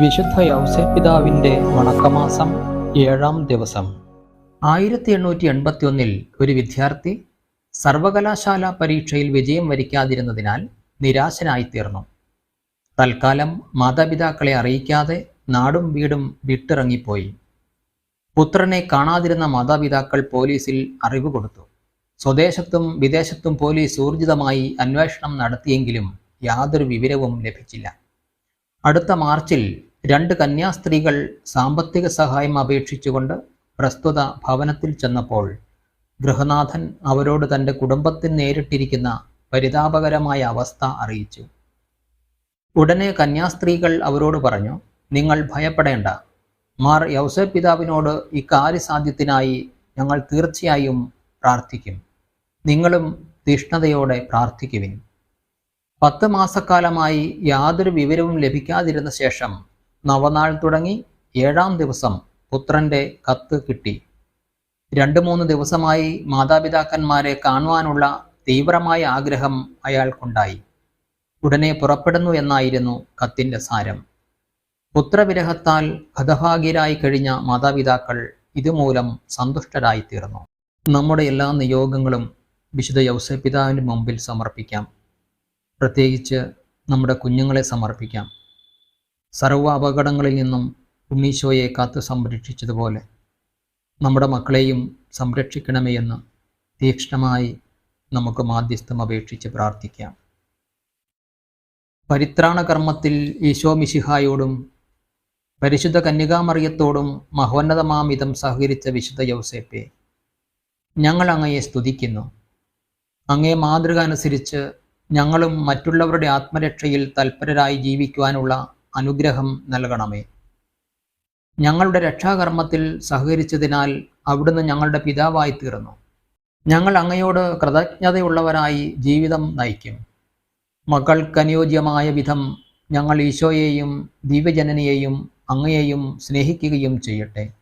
വിശുദ്ധ യൗസപിതാവിന്റെ വണക്കമാസം ഏഴാം ദിവസം. ആയിരത്തി എണ്ണൂറ്റി എൺപത്തി ഒന്നിൽ ഒരു വിദ്യാർത്ഥി സർവകലാശാല പരീക്ഷയിൽ വിജയം വരിക്കാതിരുന്നതിനാൽ നിരാശനായിത്തീർന്നു. തൽക്കാലം മാതാപിതാക്കളെ അറിയിക്കാതെ നാടും വീടും വിട്ടിറങ്ങിപ്പോയി. പുത്രനെ കാണാതിരുന്ന മാതാപിതാക്കൾ പോലീസിൽ അറിവ് കൊടുത്തു. സ്വദേശത്തും വിദേശത്തും പോലീസ് ഊർജിതമായി അന്വേഷണം നടത്തിയെങ്കിലും യാതൊരു വിവരവും ലഭിച്ചില്ല. അടുത്ത മാർച്ചിൽ രണ്ട് കന്യാസ്ത്രീകൾ സാമ്പത്തിക സഹായം അപേക്ഷിച്ചുകൊണ്ട് പ്രസ്തുത ഭവനത്തിൽ ചെന്നപ്പോൾ ഗൃഹനാഥൻ അവരോട് തന്റെ കുടുംബത്തിൽ നേരിട്ടിരിക്കുന്ന പരിതാപകരമായ അവസ്ഥ അറിയിച്ചു. ഉടനെ കന്യാസ്ത്രീകൾ അവരോട് പറഞ്ഞു നിങ്ങൾ ഭയപ്പെടേണ്ട. മാർ യൗസ പിതാവിനോട് ഇക്കാര്യസാധ്യത്തിനായി ഞങ്ങൾ തീർച്ചയായും പ്രാർത്ഥിക്കും. നിങ്ങളും തീഷ്ണതയോടെ പ്രാർത്ഥിക്കുവിൻ. പത്ത് മാസക്കാലമായി യാതൊരു വിവരവും ലഭിക്കാതിരുന്ന ശേഷം നവനാൾ തുടങ്ങി ഏഴാം ദിവസം പുത്രന്റെ കത്ത് കിട്ടി. രണ്ട് മൂന്ന് ദിവസമായി മാതാപിതാക്കന്മാരെ കാണുവാനുള്ള തീവ്രമായ ആഗ്രഹം അയാൾക്കുണ്ടായി. ഉടനെ പുറപ്പെടുന്നു എന്നായിരുന്നു കത്തിന്റെ സാരം. പുത്രവിരഹത്താൽ ഹതഭാഗ്യരായി കഴിഞ്ഞ മാതാപിതാക്കൾ ഇതുമൂലം സന്തുഷ്ടരായിത്തീർന്നു. നമ്മുടെ എല്ലാ നിയോഗങ്ങളും വിശുദ്ധ യൗസപിതാവിന്റെ മുമ്പിൽ സമർപ്പിക്കാം. പ്രത്യേകിച്ച് നമ്മുടെ കുഞ്ഞുങ്ങളെ സമർപ്പിക്കാം. സർവ അപകടങ്ങളിൽ നിന്നും ഉണ്ണീശോയെ കാത്തു സംരക്ഷിച്ചതുപോലെ നമ്മുടെ മക്കളെയും സംരക്ഷിക്കണമേ എന്ന് തീക്ഷ്ണമായി നമുക്ക് മാധ്യസ്ഥം അപേക്ഷിച്ച് പ്രാർത്ഥിക്കാം. പരിത്രാണ കർമ്മത്തിൽ ഈശോ മിശിഹായോടും പരിശുദ്ധ കന്യകാമറിയത്തോടും മഹോന്നതമാമിതം സഹകരിച്ച വിശുദ്ധ യൗസേപ്പെ ഞങ്ങൾ അങ്ങയെ സ്തുതിക്കുന്നു. അങ്ങേ മാതൃക അനുസരിച്ച് ഞങ്ങളും മറ്റുള്ളവരുടെ ആത്മരക്ഷയിൽ തൽപരരായി ജീവിക്കുവാനുള്ള അനുഗ്രഹം നൽകണമേ. ഞങ്ങളുടെ രക്ഷാകർമ്മത്തിൽ സഹകരിച്ചതിനാൽ അവിടുന്ന് ഞങ്ങളുടെ പിതാവായി തീർന്നു. ഞങ്ങൾ അങ്ങയോട് കൃതജ്ഞതയുള്ളവരായി ജീവിതം നയിക്കും. മക്കൾക്കനുയോജ്യമായ വിധം ഞങ്ങൾ ഈശോയെയും ദിവ്യജനനിയെയും അങ്ങയെയും സ്നേഹിക്കുകയും ചെയ്യട്ടെ.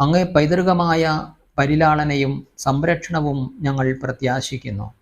അങ്ങേ പൈതൃകമായ പരിലാളനയും സംരക്ഷണവും ഞങ്ങൾ പ്രത്യാശിക്കുന്നു.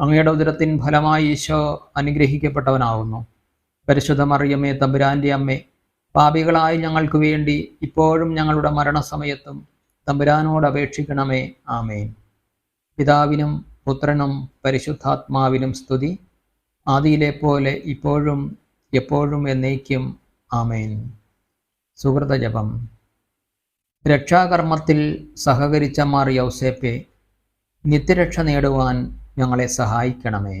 അങ്ങയുടെ ഉദരത്തിൻ ഫലമായി ഈശോ അനുഗ്രഹിക്കപ്പെട്ടവനാകുന്നു. പരിശുദ്ധ മറിയമ്മേ തമ്പുരാന്റെ അമ്മേ പാപികളായി ഞങ്ങൾക്ക് വേണ്ടി ഇപ്പോഴും ഞങ്ങളുടെ മരണസമയത്തും തമ്പുരാനോട് അപേക്ഷിക്കണമേ. ആമേൻ. പിതാവിനും പുത്രനും പരിശുദ്ധാത്മാവിനും സ്തുതി. ആദിയിലെ പോലെ ഇപ്പോഴും എപ്പോഴും എന്നേക്കും. ആമേൻ. സുഹൃത ജപം. രക്ഷാകർമ്മത്തിൽ സഹകരിച്ച മാർ യൗസേപ്പെ നിത്യരക്ഷ നേടുവാൻ ഞങ്ങളെ സഹായിക്കണമേ.